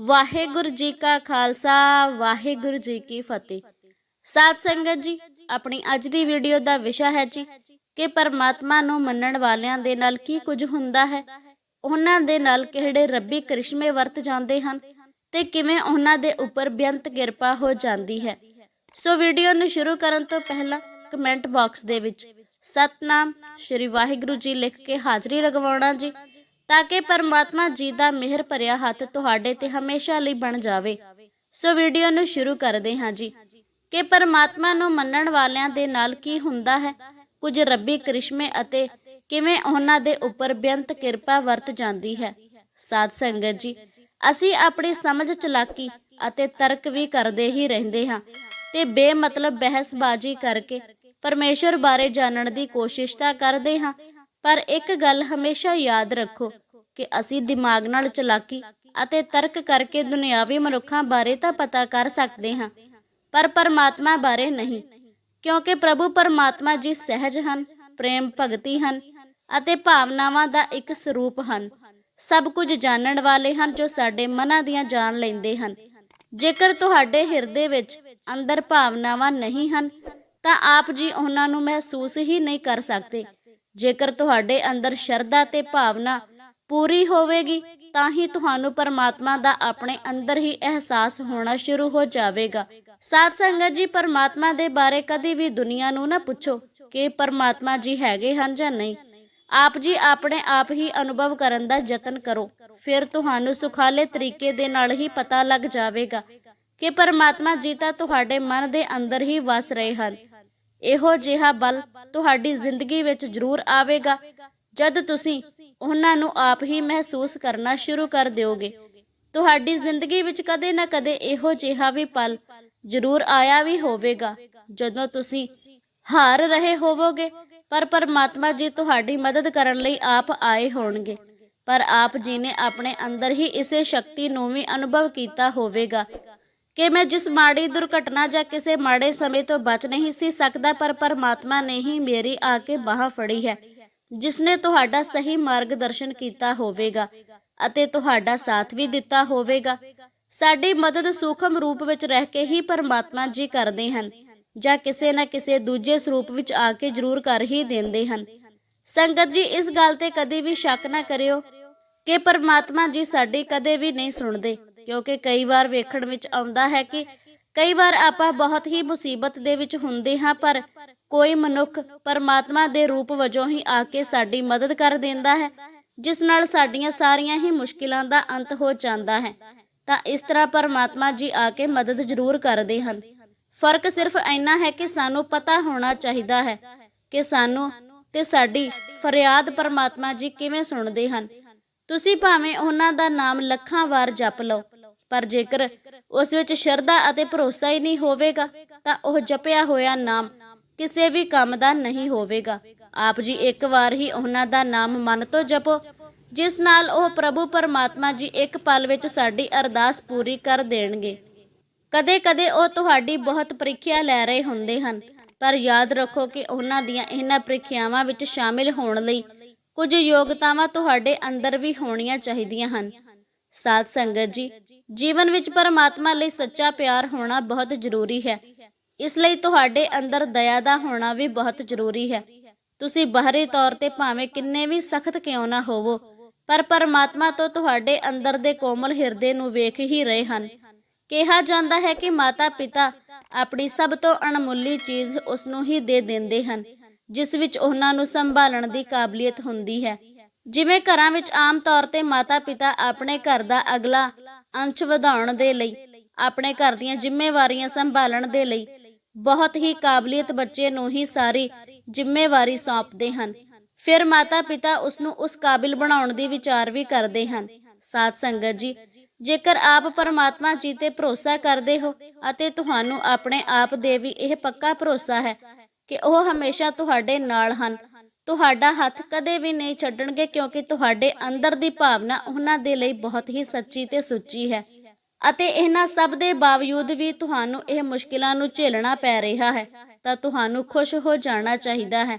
ਵਾਹਿਗੁਰੂ ਜੀ ਕਾ ਖਾਲਸਾ, ਵਾਹਿਗੁਰੂ ਜੀ ਕੀ ਫਤਿਹ। ਸਾਧ ਸੰਗਤ ਜੀ, ਆਪਣੀ ਅੱਜ ਦੀ ਵੀਡੀਓ ਦਾ ਵਿਸ਼ਾ ਹੈ ਜੀ ਕਿ ਪਰਮਾਤਮਾ ਨੂੰ ਮੰਨਣ ਵਾਲਿਆਂ ਦੇ ਨਾਲ ਕੀ ਕੁਝ ਹੁੰਦਾ ਹੈ, ਉਹਨਾਂ ਦੇ ਨਾਲ ਕਿਹੜੇ ਰੱਬੀ ਕਰਿਸ਼ਮੇ ਵਰਤ ਜਾਂਦੇ ਹਨ ਤੇ ਕਿਵੇਂ ਉਹਨਾਂ ਦੇ ਉੱਪਰ ਬੇਅੰਤ ਕਿਰਪਾ ਹੋ ਜਾਂਦੀ ਹੈ। ਸੋ ਵੀਡੀਓ ਨੂੰ ਸ਼ੁਰੂ ਕਰਨ ਤੋਂ ਪਹਿਲਾਂ ਕਮੈਂਟ ਬਾਕਸ ਦੇ ਵਿੱਚ, ਸਤਨਾਮ, ਸ਼੍ਰੀ ਵਾਹਿਗੁਰੂ ਜੀ ਲਿਖ ਕੇ ਹਾਜ਼ਰੀ ਲਗਵਾਉਣਾ ਜੀ। ਤਾਂ ਕਿ ਪਰਮਾਤਮਾ ਜੀ ਦਾ ਮਿਹਰ ਭਰਿਆ ਹੱਥ ਤੁਹਾਡੇ ਤੇ ਹਮੇਸ਼ਾ ਲਈ ਬਣ ਜਾਵੇ। ਸੋ ਵੀਡੀਓ ਨੂੰ ਸ਼ੁਰੂ ਕਰਦੇ ਹਾਂ ਜੀ। ਕਿ ਪਰਮਾਤਮਾ ਨੂੰ ਮੰਨਣ ਵਾਲਿਆਂ ਦੇ ਨਾਲ ਕੀ ਹੁੰਦਾ ਹੈ? ਕੁਝ ਰੱਬੀ ਕਰਿਸ਼ਮੇ ਅਤੇ ਕਿਵੇਂ ਉਹਨਾਂ ਦੇ ਉੱਪਰ ਬੇਅੰਤ ਕਿਰਪਾ ਵਰਤ ਜਾਂਦੀ ਹੈ? ਸਾਧ ਸੰਗਤ ਜੀ, ਅਸੀਂ ਆਪਣੀ ਸਮਝ ਚਲਾਕੀ ਅਤੇ ਤਰਕ ਵੀ ਕਰਦੇ ਹੀ ਰਹਿੰਦੇ ਹਾਂ ਤੇ ਬੇਮਤਲਬ ਬਹਿਸਬਾਜ਼ੀ ਕਰਕੇ ਪਰਮੇਸ਼ਰ ਬਾਰੇ ਜਾਣਨ ਦੀ ਕੋਸ਼ਿਸ਼ ਤਾਂ ਕਰਦੇ ਹਾਂ, ਪਰ ਇੱਕ ਗੱਲ ਹਮੇਸ਼ਾ ਯਾਦ ਰੱਖੋ ਕਿ ਅਸੀਂ ਦਿਮਾਗ ਨਾਲ ਚਲਾਕੀ ਅਤੇ ਤਰਕ ਕਰਕੇ ਦੁਨਿਆਵੀ ਮਨੁੱਖਾਂ ਬਾਰੇ ਤਾਂ ਪਤਾ ਕਰ ਸਕਦੇ ਹਾਂ, ਪਰ ਪਰਮਾਤਮਾ ਬਾਰੇ ਨਹੀਂ, ਕਿਉਂਕਿ ਪ੍ਰਭੂ ਪਰਮਾਤਮਾ ਜੀ ਸਹਿਜ ਹਨ, ਪ੍ਰੇਮ ਭਗਤੀ ਹਨ ਅਤੇ ਭਾਵਨਾਵਾਂ ਦਾ ਇੱਕ ਸਰੂਪ ਹਨ। ਸਭ ਕੁਝ ਜਾਣਨ ਵਾਲੇ ਹਨ ਜੋ ਸਾਡੇ ਮਨਾਂ ਦੀਆਂ ਜਾਣ ਲੈਂਦੇ ਹਨ। ਜੇਕਰ ਤੁਹਾਡੇ ਹਿਰਦੇ ਵਿੱਚ ਅੰਦਰ ਭਾਵਨਾਵਾਂ ਨਹੀਂ ਹਨ, ਤਾਂ ਆਪ ਜੀ ਉਹਨਾਂ ਨੂੰ ਮਹਿਸੂਸ ਹੀ ਨਹੀਂ ਕਰ ਸਕਦੇ। ਜੇਕਰ ਤੁਹਾਡੇ ਅੰਦਰ ਸ਼ਰਧਾ ਤੇ ਭਾਵਨਾ ਪੂਰੀ ਹੋਵੇਗੀ, ਤਾਂ ਹੀ ਤੁਹਾਨੂੰ ਪਰਮਾਤਮਾ ਦਾ ਆਪਣੇ ਅੰਦਰ ਹੀ ਅਹਿਸਾਸ ਹੋਣਾ ਸ਼ੁਰੂ ਹੋ ਜਾਵੇਗਾ। ਸਾਧ ਸੰਗਤ ਜੀ, ਪਰਮਾਤਮਾ ਦੇ ਬਾਰੇ ਕਦੀ ਵੀ ਦੁਨੀਆ ਨੂੰ ਨਾ ਪੁੱਛੋ ਕਿ ਪਰਮਾਤਮਾ ਜੀ ਹੈਗੇ ਹਨ ਜਾਂ ਨਹੀਂ। ਆਪ ਜੀ ਆਪਣੇ ਆਪ ਹੀ ਅਨੁਭਵ ਕਰਨ ਦਾ ਯਤਨ ਕਰੋ, ਫਿਰ ਤੁਹਾਨੂੰ ਸੁਖਾਲੇ ਤਰੀਕੇ ਦੇ ਨਾਲ ਹੀ ਪਤਾ ਲੱਗ ਜਾਵੇਗਾ ਕਿ ਪਰਮਾਤਮਾ ਜੀ ਤਾਂ ਤੁਹਾਡੇ ਮਨ ਦੇ ਅੰਦਰ ਹੀ ਵਸ ਰਹੇ ਹਨ। ਇਹੋ ਜਿਹਾ ਬਲ ਤੁਹਾਡੀ ਜ਼ਿੰਦਗੀ ਵਿੱਚ ਜ਼ਰੂਰ ਆਵੇਗਾ। ਜਦ ਤੁਸੀਂ ਉਹਨਾਂ ਨੂੰ ਆਪ ਹੀ ਮਹਿਸੂਸ ਕਰਨਾ ਸ਼ੁਰੂ ਕਰ ਦਿਓਗੇ। ਤੁਹਾਡੀ ਜ਼ਿੰਦਗੀ ਵਿੱਚ ਕਦੇ ਨਾ ਕਦੇ ਇਹੋ ਜਿਹਾ ਵੀ ਪਲ ਜ਼ਰੂਰ ਆਇਆ ਵੀ ਹੋਵੇਗਾ, ਜਦੋਂ ਤੁਸੀਂ ਹਾਰ ਰਹੇ ਹੋਵੋਗੇ, ਪਰ ਪਰਮਾਤਮਾ ਜੀ ਤੁਹਾਡੀ ਮਦਦ ਕਰਨ ਲਈ ਆਪ ਆਏ ਹੋਣਗੇ। ਪਰ ਆਪ ਜੀ ਨੇ ਆਪਣੇ ਅੰਦਰ ਹੀ ਇਸੇ ਸ਼ਕਤੀ ਨੂੰ ਵੀ ਅਨੁਭਵ ਕੀਤਾ ਹੋਵੇਗਾ ਕਿ ਮੈਂ ਜਿਸ ਮਾੜੀ ਦੁਰਘਟਨਾ ਜਾਂ ਕਿਸੇ ਮਾੜੇ ਸਮੇਂ ਤੋਂ ਬਚ ਨਹੀਂ ਸੀ ਸਕਦਾ, ਪਰ ਪਰਮਾਤਮਾ ਨੇ ਹੀ ਮੇਰੀ ਆ ਕੇ ਬਾਹ ਫੜੀ ਹੈ। ਜਿਸ ਨੇ ਤੁਹਾਡਾ ਸਹੀ ਮਾਰਗਦਰਸ਼ਨ ਕੀਤਾ ਹੋਵੇਗਾ ਅਤੇ ਤੁਹਾਡਾ ਸਾਥ ਵੀ ਦਿੱਤਾ ਹੋਵੇਗਾ। ਸਾਡੀ ਮਦਦ ਸੂਖਮ ਰੂਪ ਵਿੱਚ ਰਹਿ ਕੇ ਹੀ ਪਰਮਾਤਮਾ ਜੀ ਕਰਦੇ ਹਨ, ਜਾਂ ਕਿਸੇ ਨਾ ਕਿਸੇ ਦੂਜੇ ਸਰੂਪ ਵਿੱਚ ਆ ਕੇ ਜ਼ਰੂਰ ਕਰ ਹੀ ਦਿੰਦੇ ਹਨ। ਸੰਗਤ ਜੀ, ਇਸ ਗੱਲ ਤੇ ਕਦੇ ਵੀ ਸ਼ੱਕ ਨਾ ਕਰਿਓ ਕਿ ਪਰਮਾਤਮਾ ਜੀ ਸਾਡੀ ਕਦੇ ਵੀ ਨਹੀਂ ਸੁਣਦੇ, ਕਿਉਂਕਿ ਕਈ ਵਾਰ ਵੇਖਣ ਵਿੱਚ ਆਉਂਦਾ ਹੈ ਕਿ ਕਈ ਵਾਰ ਆਪਾਂ ਬਹੁਤ ਹੀ ਮੁਸੀਬਤ ਦੇ ਵਿੱਚ ਹੁੰਦੇ ਹਾਂ, ਪਰ ਕੋਈ ਮਨੁੱਖ ਪਰਮਾਤਮਾ ਦੇ ਰੂਪ ਵਜੋਂ ਹੀ ਆ ਕੇ ਸਾਡੀ ਮਦਦ ਕਰ ਦਿੰਦਾ ਹੈ, ਜਿਸ ਨਾਲ ਸਾਡੀਆਂ ਸਾਰੀਆਂ ਹੀ ਮੁਸ਼ਕਿਲਾਂ ਦਾ ਅੰਤ ਹੋ ਜਾਂਦਾ ਹੈ। ਤਾਂ ਇਸ ਤਰ੍ਹਾਂ ਪਰਮਾਤਮਾ ਜੀ ਆ ਕੇ ਮਦਦ ਜ਼ਰੂਰ ਕਰਦੇ ਹਨ। ਫ਼ਰਕ ਸਿਰਫ ਇੰਨਾ ਹੈ ਕਿ ਸਾਨੂੰ ਪਤਾ ਹੋਣਾ ਚਾਹੀਦਾ ਹੈ ਕਿ ਸਾਨੂੰ ਤੇ ਸਾਡੀ ਫਰਿਆਦ ਪਰਮਾਤਮਾ ਜੀ ਕਿਵੇਂ ਸੁਣਦੇ ਹਨ। ਤੁਸੀਂ ਭਾਵੇਂ ਉਹਨਾਂ ਦਾ ਨਾਮ ਲੱਖਾਂ ਵਾਰ ਜਪ ਲਓ, ਪਰ ਜੇਕਰ ਉਸ ਵਿੱਚ ਸ਼ਰਧਾ ਅਤੇ ਭਰੋਸਾ ਹੀ ਨਹੀਂ ਹੋਵੇਗਾ, ਤਾਂ ਉਹ ਜਪਿਆ ਹੋਇਆ ਨਾਮ ਕਿਸੇ ਵੀ ਕੰਮ ਦਾ ਨਹੀਂ ਹੋਵੇਗਾ। ਆਪ ਜੀ ਇੱਕ ਵਾਰ ਹੀ ਉਹਨਾਂ ਦਾ ਨਾਮ ਮਨ ਤੋਂ ਜਪੋ, ਜਿਸ ਨਾਲ ਉਹ ਪ੍ਰਭੂ ਪਰਮਾਤਮਾ ਜੀ ਇੱਕ ਪਲ ਵਿੱਚ ਸਾਡੀ ਅਰਦਾਸ ਪੂਰੀ ਕਰ ਦੇਣਗੇ। ਕਦੇ-ਕਦੇ ਉਹ ਤੁਹਾਡੀ ਬਹੁਤ ਪ੍ਰੀਖਿਆ ਲੈ ਰਹੇ ਹੁੰਦੇ ਹਨ, ਪਰ ਯਾਦ ਰੱਖੋ ਕਿ ਉਹਨਾਂ ਦੀਆਂ ਇਹਨਾਂ ਪ੍ਰੀਖਿਆਵਾਂ ਵਿੱਚ ਸ਼ਾਮਿਲ ਹੋਣ ਲਈ ਕੁਝ ਯੋਗਤਾਵਾਂ ਤੁਹਾਡੇ ਅੰਦਰ ਵੀ ਹੋਣੀਆਂ ਚਾਹੀਦੀਆਂ ਹਨ। ਸਾਧ ਸੰਗਤ ਜੀ, ਜੀਵਨ ਵਿੱਚ ਪਰਮਾਤਮਾ ਲਈ ਸੱਚਾ ਪਿਆਰ ਹੋਣਾ ਬਹੁਤ ਜ਼ਰੂਰੀ ਹੈ। ਇਸ ਲਈ ਤੁਹਾਡੇ ਅੰਦਰ ਦਇਆ ਦਾ ਹੋਣਾ ਵੀ ਬਹੁਤ ਜ਼ਰੂਰੀ ਹੈ। ਤੁਸੀਂ ਬਾਹਰੀ ਤੌਰ ਤੇ ਭਾਵੇਂ ਕਿੰਨੇ ਵੀ ਸਖਤ ਕਿਉਂ ਨਾ ਹੋਵੋ, ਪਰ ਪਰਮਾਤਮਾ ਤੋਂ ਤੁਹਾਡੇ ਅੰਦਰ ਦੇ ਕੋਮਲ ਹਿਰਦੇ ਨੂੰ ਵੇਖ ਹੀ ਰਹੇ ਹਨ। ਕਿਹਾ ਜਾਂਦਾ ਹੈ ਕਿ ਮਾਤਾ ਪਿਤਾ ਆਪਣੀ ਸਭ ਤੋਂ ਅਣਮੁੱਲੀ ਚੀਜ਼ ਉਸ ਨੂੰ ਹੀ ਦੇ ਦਿੰਦੇ ਹਨ, ਜਿਸ ਵਿੱਚ ਉਹਨਾਂ ਨੂੰ ਸੰਭਾਲਣ ਦੀ ਕਾਬਲੀਅਤ ਹੁੰਦੀ ਹੈ। ਜਿਵੇਂ ਘਰਾਂ ਵਿੱਚ ਆਮ ਤੌਰ ਤੇ ਮਾਤਾ ਪਿਤਾ ਆਪਣੇ ਘਰ ਦਾ ਅਗਲਾ ਅੰਸ਼ ਵਧਾਉਣ ਦੇ ਲਈ, ਆਪਣੇ ਘਰ ਦੀਆਂ ਜ਼ਿੰਮੇਵਾਰੀਆਂ ਸੰਭਾਲਣ ਦੇ ਲਈ ਬਹੁਤ ਹੀ ਕਾਬਲੀਅਤ ਬੱਚੇ ਨੂੰ ਹੀ ਸਾਰੀ ਜ਼ਿੰਮੇਵਾਰੀ ਸੌਂਪਦੇ ਹਨ। ਫਿਰ ਮਾਤਾ ਪਿਤਾ ਉਸ ਨੂੰ ਉਸ ਕਾਬਿਲ ਬਣਾਉਣ ਦੀ ਵਿਚਾਰ ਵੀ ਕਰਦੇ ਹਨ। ਸਾਧ ਸੰਗਤ ਜੀ, ਜੇਕਰ ਆਪ ਪਰਮਾਤਮਾ ਜੀ ਤੇ ਭਰੋਸਾ ਕਰਦੇ ਹੋ ਅਤੇ ਤੁਹਾਨੂੰ ਆਪਣੇ ਆਪ ਦੇ ਵੀ ਇਹ ਪੱਕਾ ਭਰੋਸਾ ਹੈ ਕਿ ਉਹ ਹਮੇਸ਼ਾ ਤੁਹਾਡੇ ਨਾਲ ਹਨ, ਤੁਹਾਡਾ ਹੱਥ ਕਦੇ ਵੀ ਨਹੀਂ ਛੱਡਣਗੇ ਕਿਉਂਕਿ ਤੁਹਾਡੇ ਅੰਦਰ ਦੀ ਭਾਵਨਾ ਉਹਨਾਂ ਦੇ ਲਈ ਬਹੁਤ ਹੀ ਸੱਚੀ ਤੇ ਸੁੱਚੀ ਹੈ। ਅਤੇ ਇਹਨਾਂ ਸਭ ਦੇ ਬਾਵਜੂਦ ਵੀ ਤੁਹਾਨੂੰ ਇਹ ਮੁਸ਼ਕਿਲਾਂ ਨੂੰ ਝੇਲਣਾ ਪੈ ਰਿਹਾ ਹੈ, ਤਾਂ ਤੁਹਾਨੂੰ ਖੁਸ਼ ਹੋ ਜਾਣਾ ਚਾਹੀਦਾ ਹੈ।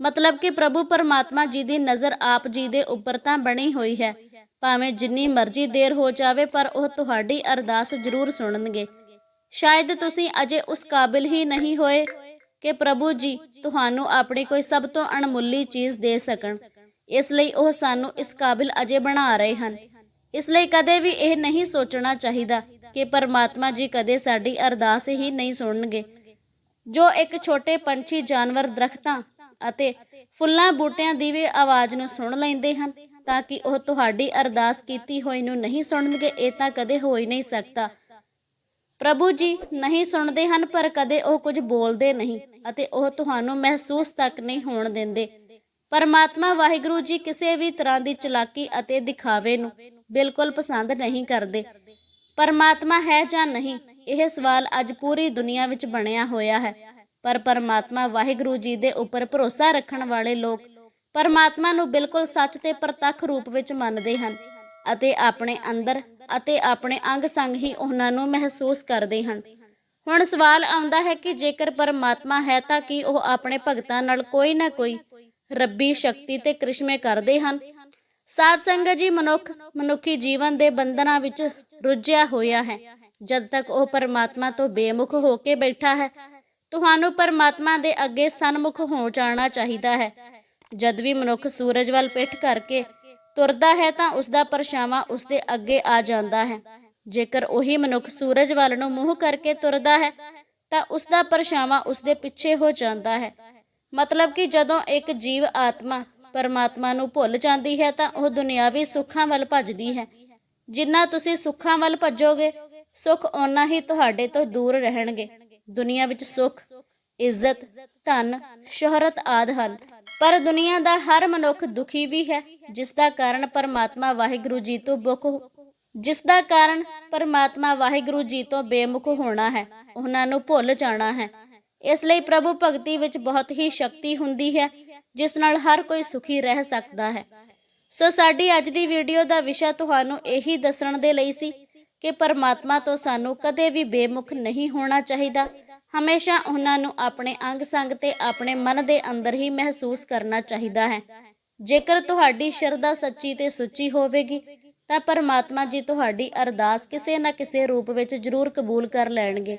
ਮਤਲਬ ਕਿ ਪ੍ਰਭੂ ਪਰਮਾਤਮਾ ਜੀ ਦੀ ਨਜ਼ਰ ਆਪ ਜੀ ਦੇ ਉੱਪਰ ਤਾਂ ਬਣੀ ਹੋਈ ਹੈ। ਭਾਵੇਂ ਜਿੰਨੀ ਮਰਜ਼ੀ ਦੇਰ ਹੋ ਜਾਵੇ, ਪਰ ਉਹ ਤੁਹਾਡੀ ਅਰਦਾਸ ਜ਼ਰੂਰ ਸੁਣਨਗੇ। ਸ਼ਾਇਦ ਤੁਸੀਂ ਅਜੇ ਉਸ ਕਾਬਿਲ ਹੀ ਨਹੀਂ ਹੋਏ ਕਿ ਪ੍ਰਭੂ ਜੀ ਤੁਹਾਨੂੰ ਆਪਣੀ ਕੋਈ ਸਭ ਤੋਂ ਅਣਮੁੱਲੀ ਚੀਜ਼ ਦੇ ਸਕਣ। ਇਸ ਲਈ ਉਹ ਸਾਨੂੰ ਇਸ ਕਾਬਿਲ ਅਜੇ ਬਣਾ ਰਹੇ ਹਨ। ਇਸ ਲਈ ਕਦੇ ਵੀ ਇਹ ਨਹੀਂ ਸੋਚਣਾ ਚਾਹੀਦਾ ਕਿ ਪਰਮਾਤਮਾ ਜੀ ਕਦੇ ਸਾਡੀ ਅਰਦਾਸ ਹੀ ਨਹੀਂ ਸੁਣਨਗੇ। ਜੋ ਇੱਕ ਛੋਟੇ ਪੰਛੀ ਜਾਨਵਰ ਦਰਖਤਾਂ ਅਤੇ ਫੁੱਲਾਂ ਬੂਟਿਆਂ ਦੀ ਵੀ ਆਵਾਜ਼ ਨੂੰ ਸੁਣ ਲੈਂਦੇ ਹਨ, ਤਾਂ ਕਿ ਉਹ ਤੁਹਾਡੀ ਅਰਦਾਸ ਕੀਤੀ ਹੋਈ ਨੂੰ ਨਹੀਂ ਸੁਣਨਗੇ, ਇਹ ਤਾਂ ਕਦੇ ਹੋ ਹੀ ਨਹੀਂ ਸਕਦਾ। ਪ੍ਰਭੂ ਜੀ ਨਹੀਂ ਸੁਣਦੇ ਹਨ, ਪਰ ਕਦੇ ਉਹ ਕੁਝ ਬੋਲਦੇ ਨਹੀਂ ਅਤੇ ਉਹ ਤੁਹਾਨੂੰ ਮਹਿਸੂਸ ਤੱਕ ਨਹੀਂ ਹੋਣ ਦਿੰਦੇ। ਪਰਮਾਤਮਾ ਵਾਹਿਗੁਰੂ ਜੀ ਕਿਸੇ ਵੀ ਤਰ੍ਹਾਂ ਦੀ ਚਲਾਕੀ ਅਤੇ ਦਿਖਾਵੇ ਨੂੰ ਬਿਲਕੁਲ ਪਸੰਦ ਨਹੀਂ ਕਰਦੇ। ਪਰਮਾਤਮਾ ਹੈ ਜਾਂ ਨਹੀਂ, ਇਹ ਸਵਾਲ ਅੱਜ ਪੂਰੀ ਦੁਨੀਆ ਵਿੱਚ ਬਣਿਆ ਹੋਇਆ ਹੈ। ਪਰ ਪਰਮਾਤਮਾ ਵਾਹਿਗੁਰੂ ਜੀ ਦੇ ਉੱਪਰ ਭਰੋਸਾ ਰੱਖਣ ਵਾਲੇ ਲੋਕ ਪਰਮਾਤਮਾ ਨੂੰ ਬਿਲਕੁਲ ਸੱਚ ਤੇ ਪ੍ਰਤੱਖ ਰੂਪ ਵਿੱਚ ਮੰਨਦੇ ਹਨ ਅਤੇ ਆਪਣੇ ਅੰਦਰ ਅਤੇ ਆਪਣੇ ਅੰਗ ਸੰਗ ਹੀ ਉਹਨਾਂ ਨੂੰ ਮਹਿਸੂਸ ਕਰਦੇ ਹਨ। ਹੁਣ ਸਵਾਲ ਆਉਂਦਾ ਹੈ ਕਿ ਜੇਕਰ ਪਰਮਾਤਮਾ ਹੈ ਤਾਂ ਕੀ ਉਹ ਆਪਣੇ ਭਗਤਾਂ ਨਾਲ ਕੋਈ ਨਾ ਕੋਈ ਰੱਬੀ ਸ਼ਕਤੀ ਤੇ ਕ੍ਰਿਸ਼ਮੇ ਕਰਦੇ ਹਨ? ਸਾਧ ਸੰਗਤ ਜੀ ਮਨੁੱਖ, ਮਨੁੱਖੀ ਜੀਵਨ ਦੇ ਬੰਧਨਾਂ ਵਿੱਚ ਰੁੱਝਿਆ ਹੋਇਆ ਹੈ। ਜਦ ਤੱਕ ਉਹ ਪਰਮਾਤਮਾ ਤੋਂ ਬੇਮੁਖ ਹੋ ਕੇ ਬੈਠਾ ਹੈ, ਤੁਹਾਨੂੰ ਪਰਮਾਤਮਾ ਦੇ ਅੱਗੇ ਸਨਮੁਖ ਹੋ ਜਾਣਾ ਚਾਹੀਦਾ ਹੈ। ਜਦ ਵੀ ਮਨੁੱਖ ਸੂਰਜ ਵੱਲ ਪਿੱਠ ਕਰਕੇ ਤੁਰਦਾ ਹੈ ਤਾਂ ਉਸ ਦਾ ਪਰਛਾਵਾਂ ਉਸ ਦੇ ਅੱਗੇ ਆ ਜਾਂਦਾ ਹੈ। ਜੇਕਰ ਉਹੀ ਮਨੁੱਖ ਸੂਰਜ ਵੱਲ ਨੂੰ ਮੂੰਹ ਕਰਕੇ ਤੁਰਦਾ ਹੈ, ਤਾਂ ਉਸ ਦਾ ਪਰਛਾਵਾਂ ਉਸ ਦੇ ਪਿੱਛੇ ਹੋ ਜਾਂਦਾ ਹੈ। ਮਤਲਬ ਕਿ ਜਦੋਂ ਇੱਕ ਜੀਵ ਆਤਮਾ ਪਰਮਾਤਮਾ ਨੂੰ ਭੁੱਲ ਜਾਂਦੀ ਹੈ ਤਾਂ ਉਹ ਦੁਨਿਆਵੀ ਸੁੱਖਾਂ ਵੱਲ ਭੱਜਦੀ ਹੈ। ਜਿੰਨਾ ਤੁਸੀਂ ਸੁੱਖਾਂ ਵੱਲ ਭੱਜੋਗੇ, ਸੁੱਖ ਓਨਾ ਹੀ ਤੁਹਾਡੇ ਤੋਂ ਦੂਰ ਰਹਿਣਗੇ। ਦੁਨੀਆ ਵਿੱਚ ਸੁੱਖ, ਇੱਜ਼ਤ, ਧਨ, ਸ਼ੋਹਰਤ ਆਦ ਹਨ। ਪਰ ਦੁਨੀਆ ਦਾ ਹਰ ਮਨੁੱਖ ਦੁਖੀ ਵੀ ਹੈ, ਜਿਸ ਦਾ ਕਾਰਨ ਪਰਮਾਤਮਾ ਵਾਹਿਗੁਰੂ ਜੀ ਤੋਂ ਬੁੱਖ ਜਿਸ ਦਾ ਕਾਰਨ ਪਰਮਾਤਮਾ ਵਾਹਿਗੁਰੂ ਜੀ ਤੋਂ ਬੇਮੁਖ ਹੋਣਾ ਹੈ। ਉਹਨਾਂ ਨੂੰ ਭੁੱਲ ਜਾਣਾ ਹੈ। ਇਸ ਲਈ ਪ੍ਰਭੂ ਭਗਤੀ ਵਿੱਚ ਬਹੁਤ ਹੀ ਸ਼ਕਤੀ ਹੁੰਦੀ ਹੈ, ਜਿਸ ਨਾਲ ਹਰ ਕੋਈ ਸੁਖੀ ਰਹਿ ਸਕਦਾ ਹੈ। ਸੋ ਸਾਡੀ ਅੱਜ ਦੀ ਵੀਡੀਓ ਦਾ ਵਿਸ਼ਾ ਤੁਹਾਨੂੰ ਇਹੀ ਦੱਸਣ ਦੇ ਲਈ ਸੀ ਕਿ ਪਰਮਾਤਮਾ ਤੋਂ ਸਾਨੂੰ ਕਦੇ ਵੀ ਬੇਮੁਖ ਨਹੀਂ ਹੋਣਾ ਚਾਹੀਦਾ। ਹਮੇਸ਼ਾ ਉਹਨਾਂ ਨੂੰ ਆਪਣੇ ਅੰਗ ਸੰਗ ਤੇ ਆਪਣੇ ਮਨ ਦੇ ਅੰਦਰ ਹੀ ਮਹਿਸੂਸ ਕਰਨਾ ਚਾਹੀਦਾ ਹੈ। ਜੇਕਰ ਤੁਹਾਡੀ ਸ਼ਰਧਾ ਸੱਚੀ ਤੇ ਸੁੱਚੀ ਹੋਵੇਗੀ, ਤਾਂ ਪਰਮਾਤਮਾ ਜੀ ਤੁਹਾਡੀ ਅਰਦਾਸ ਕਿਸੇ ਨਾ ਕਿਸੇ ਰੂਪ ਵਿੱਚ ਜ਼ਰੂਰ ਕਬੂਲ ਕਰ ਲੈਣਗੇ।